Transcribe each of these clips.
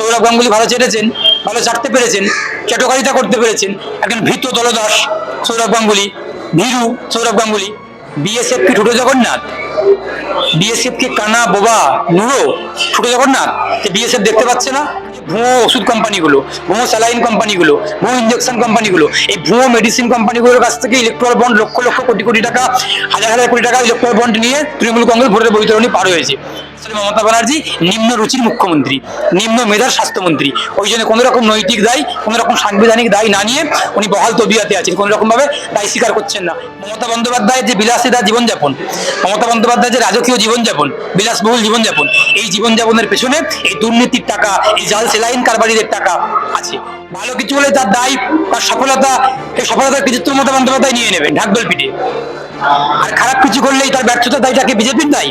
সৌরভ গাঙ্গুলি ভালো চেটেছেন ভালো চাটতে পেরেছেন চটকারিতা করতে পেরেছেন। একজন ভীত দলদাস সৌরভ গাঙ্গুলি, ভীরু সৌরভ গাঙ্গুলি বিএসএফ কি ঠুটো জগন্নাথ? বিএসএফ কে কানা বোবা নুরো? ঠুটো জগন্নাথ? যে বিএসএফ দেখতে পাচ্ছে না? ভুয়ো ওষুধ কোম্পানিগুলো, ভুয়ো স্যালাইন কোম্পানিগুলো, ভুয়ো ইঞ্জেকশন কোম্পানিগুলো, এই ভুয়ো মেডিসিন কোম্পানিগুলোর কাছ থেকে ইলেকট্রাল বন্ড লক্ষ লক্ষ কোটি কোটি টাকা, হাজার হাজার কোটি টাকা ইলেকট্রাল বন্ড নিয়ে তৃণমূল কংগ্রেস ভোটের বৈতরণী পার হয়েছে। মমতা ব্যানার্জি, নিম্ন রুচির মুখ্যমন্ত্রী, নিম্ন মেধার স্বাস্থ্যমন্ত্রী। ওই জন্য কোনো রকম নৈতিক দায় কোনো রকম সাংবিধানিক দায় না নিয়ে উনি বহাল তবিয়াতে আছেন। কোনো রকম ভাবে দায় স্বীকার করছেন না। মমতা বন্দ্যোপাধ্যায়ের যে বিলাসিতা জীবনযাপন, মমতা বন্দ্যোপাধ্যায়ের যে রাজকীয় জীবনযাপন, বিলাসবহুল জীবনযাপন, এই জীবনযাপনের পেছনে এই দুর্নীতির টাকা, এই জাল সেলাইন কারবারিদের টাকা আছে। ভালো কিছু হলে তার দায় তার সফলতা, এই সফলতার কৃতিত্ব মমতা বন্দ্যোপাধ্যায় নিয়ে নেবেন ঢাকবেল পিঠে। আর খারাপ কিছু করলেই তার ব্যর্থতার দায়টাকে বিজেপির দায়ী?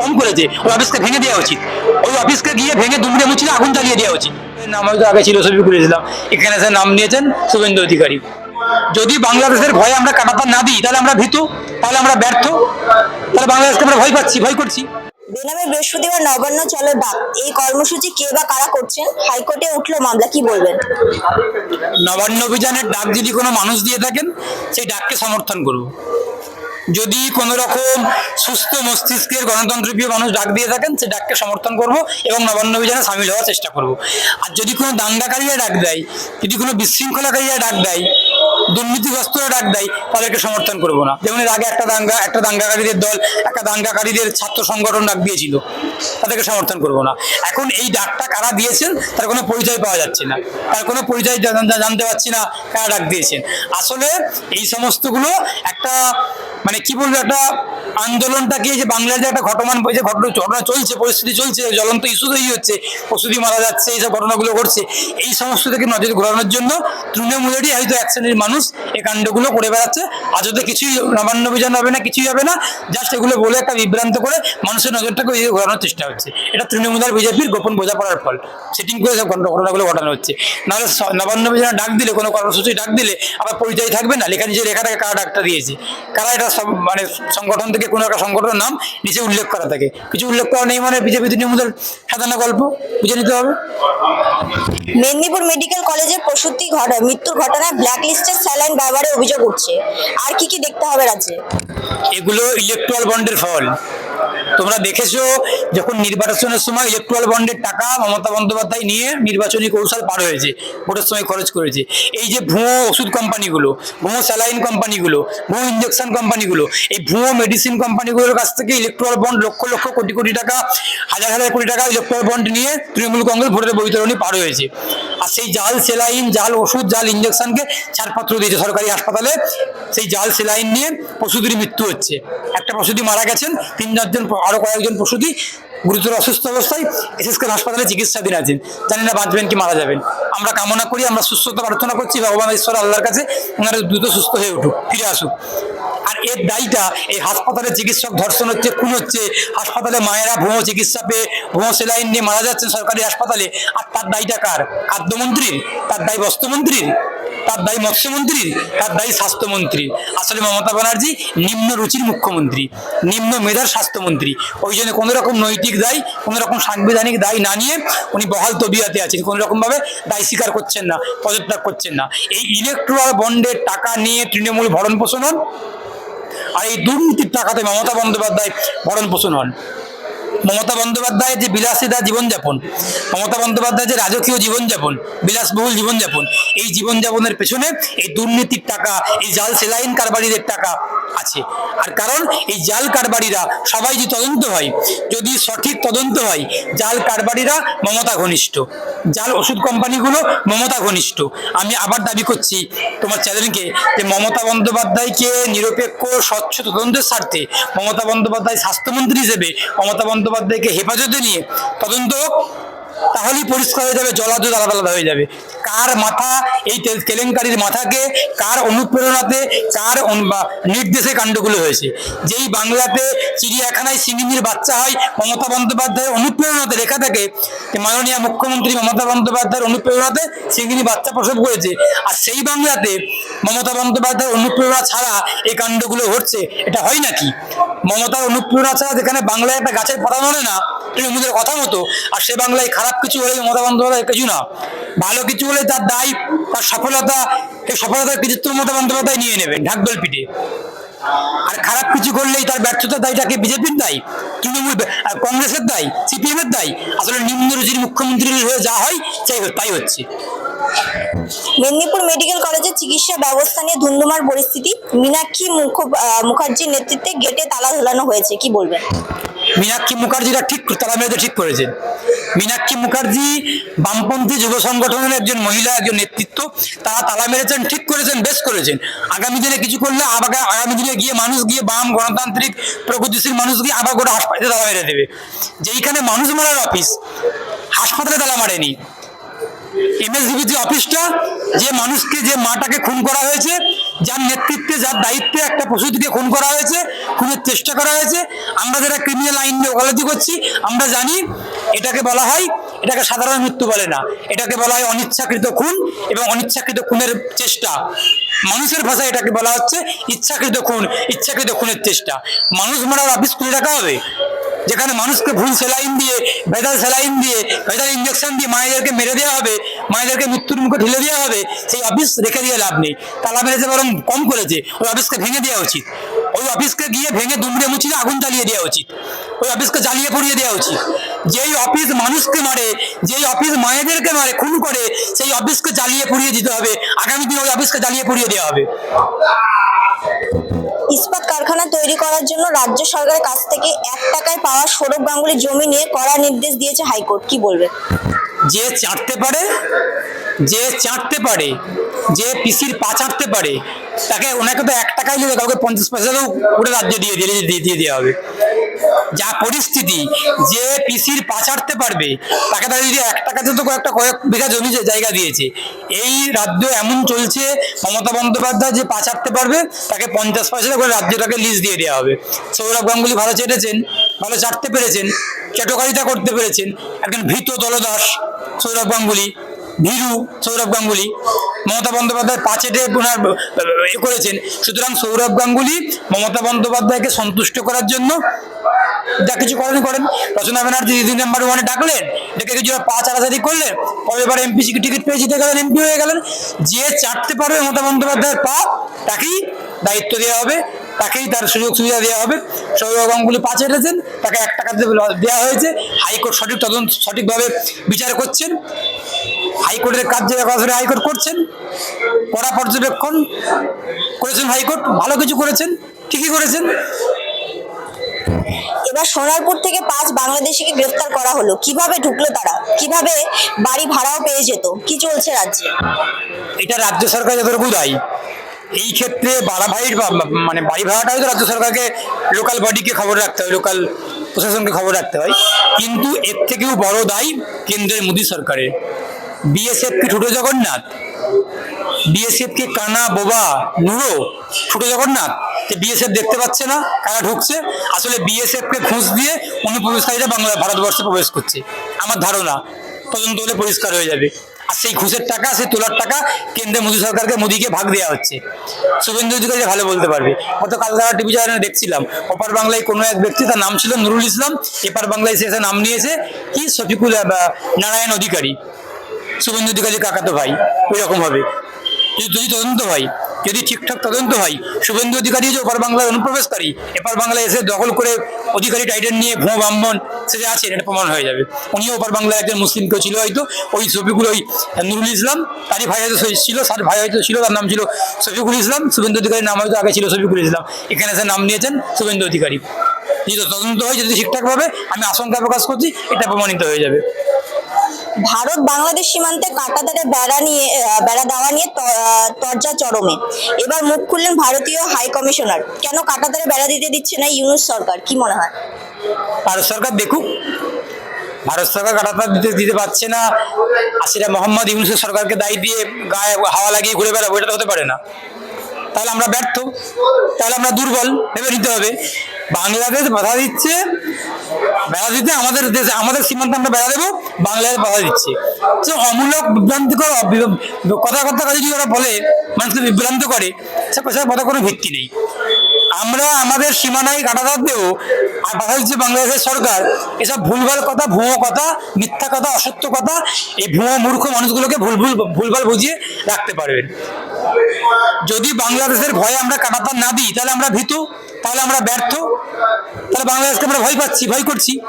কম করেছে। ওই অফিসকে ভেঙে দেওয়া উচিত। ওই অফিসকে গিয়ে ভেঙে দুমড়ে মুচড়ে আগুন জ্বালিয়ে দেওয়া উচিত। নাম হয়তো আগে ছিল ছবি করেছিলাম এখানে স্যার নাম নিয়েছেন শুভেন্দু অধিকারী। যদি বাংলাদেশের ভয়ে আমরা কাটাতার না দিই তাহলে আমরা ভীতু তাহলে আমরা ব্যর্থ। তাহলে বাংলাদেশকে আমরা ভয় পাচ্ছি ভয় করছি। বেনামে বৃহস্পতিবার নবান্ন চলো ডাক এই কর্মসূচি কে বা কারা করছেন? হাইকোর্টে উঠল মামলা কি বলবেন? নবান্ন অভিযানের ডাক যদি কোনো মানুষ দিয়ে থাকেন সেই ডাককে সমর্থন করব। যদি কোনো রকম সুস্থ মস্তিষ্কের গণতন্ত্রপ্রিয় মানুষ ডাক দিয়ে থাকেন, সে ডাককে সমর্থন করব এবং নবান্ন অভিযানে সামিল হওয়ার চেষ্টা করব। আর যদি কোনো দাঙ্গাকারীরা ডাক দেয়, যদি কোনো বিশৃঙ্খলাকারীরা ডাক দেয় দুর্নীতিগ্রস্তরা ডাক দেয়, তাদেরকে সমর্থন করব না। যেমন এর আগে একটা দাঙ্গা, একটা দাঙ্গাকারীদের দল, একটা দাঙ্গাকারীদের ছাত্র সংগঠন ডাক দিয়েছিল, তাদেরকে সমর্থন করব না। এখন এই ডাকটা কারা দিয়েছেন, তার কোনো পরিচয় পাওয়া যাচ্ছে না। তার কোনো পরিচয় জান- জান- জানতে পারছি না কারা ডাক দিয়েছেন। আসলে এই সমস্তগুলো একটা মানে কি বলব, একটা আন্দোলনটাকে যে বাংলার যে একটা ঘটমান যে ঘটনা ঘটনা চলছে, পরিস্থিতি চলছে, জ্বলন্ত ইস্যু তৈরি হচ্ছে, প্রসূতি মারা যাচ্ছে, এইসব ঘটনাগুলো ঘটছে, এই সমস্ত থেকে নজর ঘোরানোর জন্য তৃণমূলেরই হয়তো এক শ্রেণির মানুষ এই কাণ্ডগুলো করে বেড়াচ্ছে। আজতে কিছুই নবান্ন অভিযান হবে না, কিছুই হবে না জাস্ট এগুলো বলে একটা বিভ্রান্ত করে মানুষের নজরটাকে ঘোরানোর চেষ্টা হচ্ছে। এটা তৃণমূল আর বিজেপির গোপন বোঝাপড়ার ফল। সেটিং করে সব ঘটনাগুলো ঘটানো হচ্ছে। নাহলে নবান্ন অভিযানে ডাক দিলে, কোনো কর্মসূচি ডাক দিলে আবার পরিচয় থাকবে না। লেখা নিচে লেখাটাকে কারা ডাকটা দিয়েছে? কারা এটা সব মানে সংগঠন থেকে কোনো একটা সংগঠনের নাম নিচে উল্লেখ করা থাকে। কিছু উল্লেখ করা নেই মানে বিজেপি তৃণমূলের সাধারণ গল্প। বুঝে নিতে হবে। মেদিনীপুর মেডিকেল কলেজে প্রসূতি ঘটা মৃত্যুর ঘটনায় ব্ল্যাক লিস্টের স্যালাইন ব্যবহারে অভিযোগ উঠছে। আর কি কি দেখতে হবে রাজ্যে? এগুলো ইলেকট্রাল বন্ডের ফল। তোমরা দেখেছ যখন নির্বাচনের সময় ইলেকট্রাল বন্ডের টাকা মমতা বন্দ্যোপাধ্যায় নিয়ে নির্বাচনী কৌশল পার হয়েছে, ভোটের সময় খরচ করেছে। এই যে ভুয়ো ওষুধ কোম্পানিগুলো, ভুয়ো স্যালাইন কোম্পানিগুলো, ভুয়ো ইঞ্জেকশন কোম্পানিগুলো, এই ভুয়ো মেডিসিন কোম্পানিগুলোর কাছ থেকে ইলেকট্রাল বন্ড লক্ষ লক্ষ কোটি কোটি টাকা, হাজার হাজার কোটি টাকা ইলেকট্রাল বন্ড নিয়ে তৃণমূল কংগ্রেস ভোটের বৈতরণী পার হয়েছে। আর সেই জাল সেলাইন জাল, ওষুধ, জাল ইঞ্জেকশনকে ছাড়পত্র দিয়েছে সরকারি হাসপাতালে। সেই জাল সেলাইন নিয়ে প্রসূতির মৃত্যু হচ্ছে। একটা প্রসূতি মারা গেছেন তিন চারজন আরও কয়েকজন প্রসূতি গুরুতর অসুস্থ অবস্থায় এসএসকে হাসপাতালে চিকিৎসাধীন আছেন। জানি না বাঁচবেন কি মারা যাবেন। আমরা কামনা করি, আমরা সুস্থতা প্রার্থনা করছি, ভগবান ঈশ্বর আল্লাহর কাছে ওনারা দ্রুত সুস্থ হয়ে উঠুক, ফিরে আসুক। আর এর দায়টা এই হাসপাতালে চিকিৎসক ধর্ষণ হচ্ছে, খুন হচ্ছে, হাসপাতালে মায়েরা ভুয়ো চিকিৎসা পেয়ে ভুয়ো সেলাইন নিয়ে মারা যাচ্ছেন সরকারি হাসপাতালে, আর তার দায়টা কার? খাদ্যমন্ত্রীর? তার দায় বস্ত্রমন্ত্রীর? তার দায়ী মৎস্যমন্ত্রীর তার দায়ী স্বাস্থ্যমন্ত্রী। আসলে মমতা ব্যানার্জি নিম্ন রুচির মুখ্যমন্ত্রী, নিম্ন মেধার স্বাস্থ্যমন্ত্রী। ওই জন্য কোনো রকম নৈতিক দায়ী কোনো রকম সাংবিধানিক দায় না নিয়ে উনি বহাল তবিয়াতে আছেন। কোনো রকম ভাবে দায় স্বীকার করছেন না, পদত্যাগ করছেন না। এই ইলেকট্রাল বন্ডের টাকা নিয়ে তৃণমূল ভরণ পোষণ হন, আর এই দুর্নীতির টাকাতে মমতা বন্দ্যোপাধ্যায় ভরণ পোষণ হন। মমতা বন্দ্যোপাধ্যায়ের যে বিলাসিতা জীবনযাপন, মমতা বন্দ্যোপাধ্যায়ের যে রাজকীয় জীবনযাপন, বিলাসবহুল জীবনযাপন, এই জীবনযাপনের পেছনে এই দুর্নীতির টাকা, এই জাল সেলাইন কারবারিদের টাকা আছে। আর কারণ এই জাল কারবারিরা, সবাই যে তদন্ত হয়, যদি সঠিক তদন্ত হয়, জাল কারবারিরা মমতা ঘনিষ্ঠ। জাল ওষুধ কোম্পানিগুলো মমতা ঘনিষ্ঠ। আমি আবার দাবি করছি তোমার চ্যানেলকে যে মমতা বন্দ্যোপাধ্যায়কে নিরপেক্ষ, স্বচ্ছ তদন্তের স্বার্থে মমতা বন্দ্যোপাধ্যায় স্বাস্থ্যমন্ত্রী হিসেবে মমতা বন্দ্যোপাধ্যায়কে হেফাজতে নিয়ে তদন্ত তাহলেই পরিষ্কার হয়ে যাবে জলাদ আলাদা আলাদা হয়ে যাবে। কার মাথা এই কেলেঙ্কারির মাথাকে, কার অনুপ্রেরণাতে, কার নির্দেশে কাণ্ডগুলো হয়েছে। যেই বাংলাতে চিড়িয়াখানায় সিঙ্গিনীর বাচ্চা হয়, মমতা বন্দ্যোপাধ্যায়ের অনুপ্রেরণাতে লেখা থাকে মাননীয় মুখ্যমন্ত্রী মমতা বন্দ্যোপাধ্যায়ের অনুপ্রেরণাতে সিঙ্গিনী বাচ্চা প্রসব করেছে। আর সেই বাংলাতে মমতা বন্দ্যোপাধ্যায়ের অনুপ্রেরণা ছাড়া এই কাণ্ডগুলো ঘটছে, এটা হয় নাকি? মমতার অনুপ্রেরণা ছাড়া যেখানে বাংলায় একটা গাছের পাতা নড়ে না তৃণমূলের কথা মতো, আর সে বাংলায় খারাপ কিছু হলে মমতা বন্দ্যোপাধ্যায় কিছু না। ভালো কিছু হলে তার দায়, তার সফলতা, এই সফলতার কৃতিত্ব মমতা বন্দ্যোপাধ্যায় নিয়ে নেবে ঢাকডোল পিঠে। আর খারাপ কিছু করলেই তার ব্যর্থতার দায়টাকে বিজেপির দায়ী, তৃণমূল কংগ্রেসের দায় সিপিএম এর দায়ী? আসলে নিম্ন রুচির মুখ্যমন্ত্রী হয়ে যা হয় তাই তাই হচ্ছে। মেদিনীপুর মেডিকেল কলেজের চিকিৎসা ব্যবস্থা নিয়ে ধুন্ধুমার পরিস্থিতি। মীনাক্ষী মুখ- মুখার্জির নেতৃত্বে গেটে তালা ঝোলানো হয়েছে, কি বলবেন? মীনাক্ষী মুখার্জিরা ঠিক তারা মেরেতে ঠিক করেছেন মীনাক্ষী মুখার্জি বামপন্থী যুব সংগঠনের একজন মহিলা, একজন নেতৃত্ব। তারা তালা মেরেছেন, ঠিক করেছেন, বেশ করেছেন। আগামী দিনে কিছু করলে আবার আগামী দিনে গিয়ে মানুষ গিয়ে বাম গণতান্ত্রিক, প্রগতিশীল মানুষ গিয়ে আবার গোটা হাসপাতালে তালা মেরে দেবে। যেইখানে মানুষ মারার অফিস, হাসপাতালে তালা মারেনি। এমএসডিবি যে অফিসটা, যে মানুষকে, যে মাটাকে খুন করা হয়েছে, যার নেতৃত্বে, যার দায়িত্বে একটা প্রসূতিকে খুন করা হয়েছে, খুনের চেষ্টা করা হয়েছে, আমরা যারা ক্রিমিনাল আইন নিয়ে ওকালতি করছি, আমরা জানি এটাকে বলা হয়, এটাকে সাধারণ মৃত্যু বলে না, এটাকে বলা হয় অনিচ্ছাকৃত খুন এবং অনিচ্ছাকৃত খুনের চেষ্টা। মানুষের ভাষায় এটাকে বলা হচ্ছে ইচ্ছাকৃত খুন, ইচ্ছাকৃত খুনের চেষ্টা। মানুষ মারার অফিস খুলে রাখা হবে? যেখানে মানুষকে ভুল সেলাইন দিয়ে, ভেজাল সেলাইন দিয়ে, ভেজাল ইঞ্জেকশন দিয়ে মায়েদেরকে মেরে দেওয়া হবে, মায়েদেরকে মৃত্যুর মুখে ঠেলে দেওয়া হবে, সেই অফিস রেখে দিয়ে লাভ নেই। তালা মেরেছে বরং কম করেছে, ওই অফিসকে ভেঙে দেওয়া উচিত। ওই অফিসকে গিয়ে ভেঙে দুমড়ে মুচিয়ে আগুন জ্বালিয়ে দেওয়া উচিত। ওই অফিসকে জ্বালিয়ে পুড়িয়ে দেওয়া উচিত। যেই অফিস মানুষকে মারে, যেই অফিস মায়েদেরকে মারে, খুন করে, সেই অফিসকে জ্বালিয়ে পুড়িয়ে দিতে হবে। আগামী দিনে ওই অফিসকে জ্বালিয়ে পুড়িয়ে দেওয়া হবে। ইস্পাত কারখানা তৈরি করার জন্য রাজ্য সরকারের কাছ থেকে এক টাকায় পাওয়া সৌরভ গাঙ্গুলির জমি নিয়ে কড়া নির্দেশ দিয়েছে হাইকোর্ট। কি বলবেন? যে চাটতে পারে, যে চাটতে পারে, যে পিসির পা চাটতে পারে, তাকে ওনাকে তো এক টাকাই দিলে কাউকে পঞ্চাশ পয়সাতেও পুরো রাজ্য দিয়ে দিয়ে দিয়ে দিয়ে দেওয়া হবে। যা পরিস্থিতি, যে পিসির পা চাটতে পারবে, তাকে তারা যদি এক টাকাতে তো কয়েকটা কয়েক বিঘা জমি জায়গা দিয়েছে, এই রাজ্য এমন চলছে, মমতা বন্দ্যোপাধ্যায় যে পা চাটতে পারবে, তাকে পঞ্চাশ পয়সা করে রাজ্যটাকে লিজ দিয়ে দেওয়া হবে। সৌরভ গাঙ্গুলি ভালো চেটেছেন, ভালো চাটতে পেরেছেন চটকারিতা করতে পেরেছেন, একজন ভীত দলদাস সৌরভ গাঙ্গুলি, ভীরু সৌরভ গাঙ্গুলি, মমতা বন্দ্যোপাধ্যায় পাঁচেটে ওনার এ করেছেন। সুতরাং সৌরভ গাঙ্গুলি মমতা বন্দ্যোপাধ্যায়কে সন্তুষ্ট করার জন্য যা কিছু করেন করেন। রচনা ব্যানার্জি দুই নাম্বার ওয়ানে ডাকলেন ডেকে কিছু পা চাড়াচাড়ি করলেন পরের বার এমপি টিকিট পেয়ে জিতে গেলেন, এমপি হয়ে গেলেন। যে চাটতে পারবে মমতা বন্দ্যোপাধ্যায়ের পা, তাকেই দায়িত্ব দেওয়া হবে। তাকেই তার সুযোগ সুবিধা দেওয়া হবে। সৌরভ গাঙ্গুলি পা চেটেছেন তাকে এক টাকা দেওয়া হয়েছে। হাইকোর্ট সঠিক তদন্ত সঠিকভাবে বিচার করছেন। হাইকোর্টের কাজ যে করে হাইকোর্ট করছেন কড়া পর্যবেক্ষণ করেছেন হাইকোর্ট ভালো কিছু করেছেন ঠিকই করেছেন। এবার সোনারপুর থেকে পাঁচ বাংলাদেশিকে গ্রেফতার করা হলো। কীভাবে ঢুকলো তারা? কীভাবে বাড়ি ভাড়াও পেয়ে যেত? কি চলছে রাজ্যে? এটা রাজ্য সরকার যতটুকু দায়ী। এই ক্ষেত্রে বাড়া ভাইয়ের বা- মানে বাড়ি ভাড়াটা হয়তো রাজ্য সরকারকে লোকাল বডিকে খবর রাখতে হয় লোকাল প্রশাসনকে খবর রাখতে হয়। কিন্তু এর থেকেও বড় দায়ী কেন্দ্রের মোদী সরকারের। বিএসএফ কি ছোট জগন্নাথ বিএসএফ কে কানা, বোবা নুরো ছোট জগন্নাথ বিএসএফ দেখতে পাচ্ছে না, কারা ঢুকছে? আসলে বিএসএফ কে ঘুষ দিয়ে অনুপ্রবেশকারীরা বাংলা ভারতবর্ষে প্রবেশ করছে। আমার ধারণা, তদন্ত হলে পরিষ্কার হয়ে যাবে। সেই ঘুষের টাকা, সেই তোলার টাকা কেন্দ্রে মোদী সরকারকে মোদীকে ভাগ দেওয়া হচ্ছে। শুভেন্দু অধিকারী ভালো বলতে পারবে। গত কালধারা টিভি চ্যানেলে দেখছিলাম, অপার বাংলায় কোনো এক ব্যক্তি তার নাম ছিল নুরুল ইসলাম, এপার বাংলায় সে নাম নিয়েছে কি? শফিকুল নারায়ণ অধিকারী। শুভেন্দু অধিকারী কাকাতো ভাই ওই রকম যদি তদন্ত হয় যদি ঠিকঠাক তদন্ত হয়, শুভেন্দু অধিকারী যে ওপার বাংলার অনুপ্রবেশকারী, এপার বাংলায় এসে দখল করে অধিকারী টাইটেল নিয়ে ভুয়ো ব্রাহ্মণ সে যে এটা প্রমাণ হয়ে যাবে। উনিও ওপার বাংলায় একজন মুসলিম কেউ ছিল হয়তো, ওই ছবিগুলো ওই নুরুল ইসলাম, তারই ভাই হয়তো ছিল, তার ভাই হয়তো ছিল, তার নাম ছিল শফিকুল ইসলাম, শুভেন্দু অধিকারীর নাম হয়তো আগে ছিল শফিকুল ইসলাম। এখানে এসে নাম নিয়েছেন শুভেন্দু অধিকারী। যদি তদন্ত হয়, যদি ঠিকঠাকভাবে, আমি আশঙ্কা প্রকাশ করছি, এটা প্রমাণিত হয়ে যাবে। ভারত বাংলাদেশ সীমান্তে কাটাতারে বেড়া নিয়ে বেড়া দেওয়া নিয়ে তরজা চরমে। এবার মুখ খুললেন ভারতীয় হাই কমিশনার। কেন কাটাতারে বেড়া দিতে দিচ্ছে না ইউনুস সরকার? কি মনে হয়? ভারত সরকার দেখুক। ভারত সরকার কাটাতার দিতে দিতে পারছে না। আর সেটা মোহাম্মদ ইউনুসের সরকারকে দায়ী দিয়ে গায়ে হাওয়া লাগিয়ে ঘুরে বেড়াবো, এটা হতে পারে না। তাহলে আমরা ব্যর্থ। তাহলে আমরা দুর্বল। ভেবে নিতে হবে। বাংলাদেশ বাধা দিচ্ছে বেড়া দিতে আমাদের দেশে, আমাদের সীমান্তে আমরা বেড়া দেবো বাংলাদেশ বাধা দিচ্ছে। তো অমূলক বিভ্রান্তিকর অবি- কথা কথা কাজে যদি ওরা বলে, মানুষকে বিভ্রান্ত করে, সে কথার কথা কোনো ভিত্তি নেই। আমরা আমাদের সীমানায় কাটা দেও আর বাধা দিচ্ছে বাংলাদেশের সরকার, এসব ভুলভাল কথা, ভুয়ো কথা, মিথ্যা কথা, অসত্য কথা, এই ভুয়ো মূর্খ মানুষগুলোকে ভুল ভুল, ভুলভাল বুঝিয়ে রাখতে পারবেন যদি বাংলাদেশের ভয়ে আমরা কাটাতার না দিই, তাহলে আমরা ভীত, তাহলে আমরা ব্যর্থ। তাহলে বাংলাদেশকে আমরা ভয় পাচ্ছি, ভয় করছি।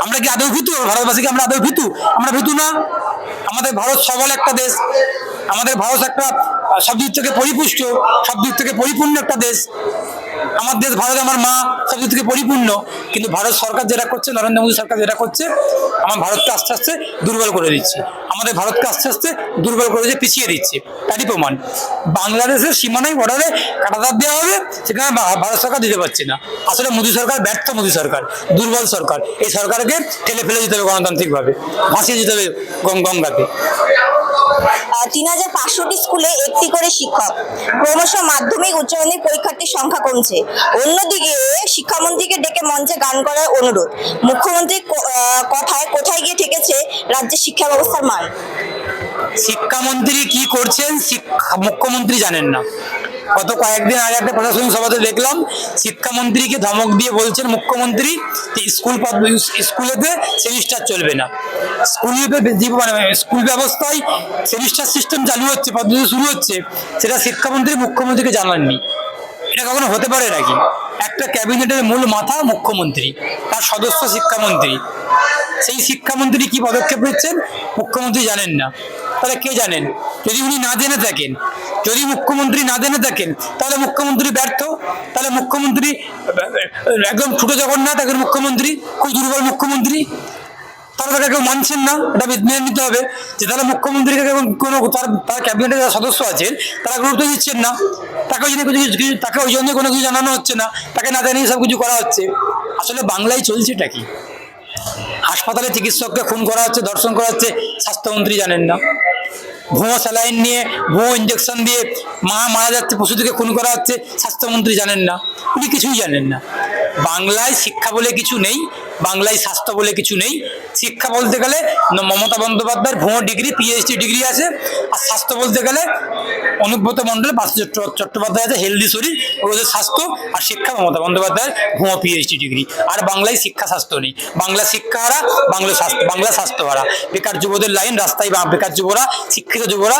আমরা কি আদৌ ভীতু? ভারতবাসীকে আমরা আদৌ ভীতু? আমরা ভীতু না। আমাদের ভারত সবল একটা দেশ। আমাদের ভারত একটা সব দিক থেকে পরিপুষ্ট, সব দিক থেকে পরিপূর্ণ একটা দেশ। আমার দেশ ভারত, আমার মা সব থেকে পরিপূর্ণ। কিন্তু ভারত সরকার যেটা করছে, নরেন্দ্র মোদী সরকার যেটা করছে, আমার ভারতকে আস্তে আস্তে দুর্বল করে দিচ্ছে। আমাদের ভারতকে আস্তে আস্তে দুর্বল করে দিয়ে পিছিয়ে দিচ্ছে। তারই প্রমাণ। বাংলাদেশের সীমানায় বর্ডারে কাটাতার দেওয়া হবে, সেখানে ভারত সরকার দিতে পারছে না। আসলে মোদী সরকার ব্যর্থ মোদী সরকার, দুর্বল সরকার। এই সরকারকে ঠেলে ফেলে দিতে হবে গণতান্ত্রিকভাবে, ভাসিয়ে দিতে হবে গং- গঙ্গাতে তিন হাজার পাঁচশোটি স্কুলে একটি করে শিক্ষক। ক্রমশ মাধ্যমিক, উচ্চ পরীক্ষার্থীর সংখ্যা কমছে। অন্যদিকে শিক্ষামন্ত্রীকে ডেকে মঞ্চে গান করার অনুরোধ। মুখ্যমন্ত্রীর কথায় কোথায় গিয়ে ঠেকেছে রাজ্যের শিক্ষা ব্যবস্থার মান? শিক্ষামন্ত্রী কি করছেন মুখ্যমন্ত্রী জানেন না। গত কয়েকদিন আগে একটা প্রশাসনিক সভাতে দেখলাম, শিক্ষামন্ত্রীকে ধমক দিয়ে বলছেন মুখ্যমন্ত্রী, যে স্কুল স্কুলেতে সেমিস্টার চলবে না। স্কুলে মানে স্কুল ব্যবস্থায় সেমিস্টার সিস্টেম চালু হচ্ছে, পদ্ধতি শুরু হচ্ছে, সেটা শিক্ষামন্ত্রী, মুখ্যমন্ত্রীকে জানাননি। এটা কখনো হতে পারে নাকি? একটা ক্যাবিনেটের মূল মাথা মুখ্যমন্ত্রী, তার সদস্য শিক্ষামন্ত্রী। সেই শিক্ষামন্ত্রী কি পদক্ষেপ নিচ্ছেন, মুখ্যমন্ত্রী জানেন না। তাহলে কে জানেন? যদি উনি না জেনে থাকেন, যদি মুখ্যমন্ত্রী না জেনে থাকেন, তাহলে মুখ্যমন্ত্রী ব্যর্থ। তাহলে মুখ্যমন্ত্রী, একদম ছোট জগন্নাথ, একজন মুখ্যমন্ত্রী, খুব দুর্বল মুখ্যমন্ত্রী। তারা তাকে কেউ মানছেন না, এটা মেনে নিতে হবে। যে তাহলে মুখ্যমন্ত্রীকে কোনো, তার তার ক্যাবিনেটের যারা সদস্য আছেন, তারা গুরুত্ব দিচ্ছেন না। তাকে ওই জন্য কিছু তাকে ওই জন্য কোনো কিছু জানানো হচ্ছে না। তাকে না জানিয়ে সব কিছু করা হচ্ছে। আসলে বাংলায় চলছে এটা কি? হাসপাতালে চিকিৎসককে খুন করা হচ্ছে, ধর্ষণ করা হচ্ছে, স্বাস্থ্যমন্ত্রী জানেন না। ভুয়ো স্যালাইন নিয়ে, ভুয়ো ইঞ্জেকশন দিয়ে মা মারা যাচ্ছে পশুদেরকে খুন করা হচ্ছে, স্বাস্থ্যমন্ত্রী জানেন না। উনি কিছুই জানেন না। বাংলায় শিক্ষা বলে কিছু নেই, বাংলায় স্বাস্থ্য বলে কিছু নেই। শিক্ষা বলতে গেলে মমতা বন্দ্যোপাধ্যায়ের ভুয়ো ডিগ্রি পিএইচডি ডিগ্রি আছে, আর স্বাস্থ্য বলতে গেলে অনুব্রত মন্ডল বাসু চট্টোপাধ্যায় আছে, হেলদি শরীর, ওদের স্বাস্থ্য আর শিক্ষা মমতা বন্দ্যোপাধ্যায়ের ভুয়ো পিএইচডি ডিগ্রি। আর বাংলায় শিক্ষা স্বাস্থ্য নেই। বাংলা শিক্ষা হারা বাংলা স্বাস্থ্য বাংলা স্বাস্থ্য হারা বেকার যুবদের লাইন, রাস্তায় বা বেকার যুবরা, শিক্ষিত যুবরা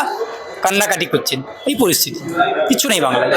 কান্নাকাটি করছেন। এই পরিস্থিতি। কিছু নেই বাংলায়।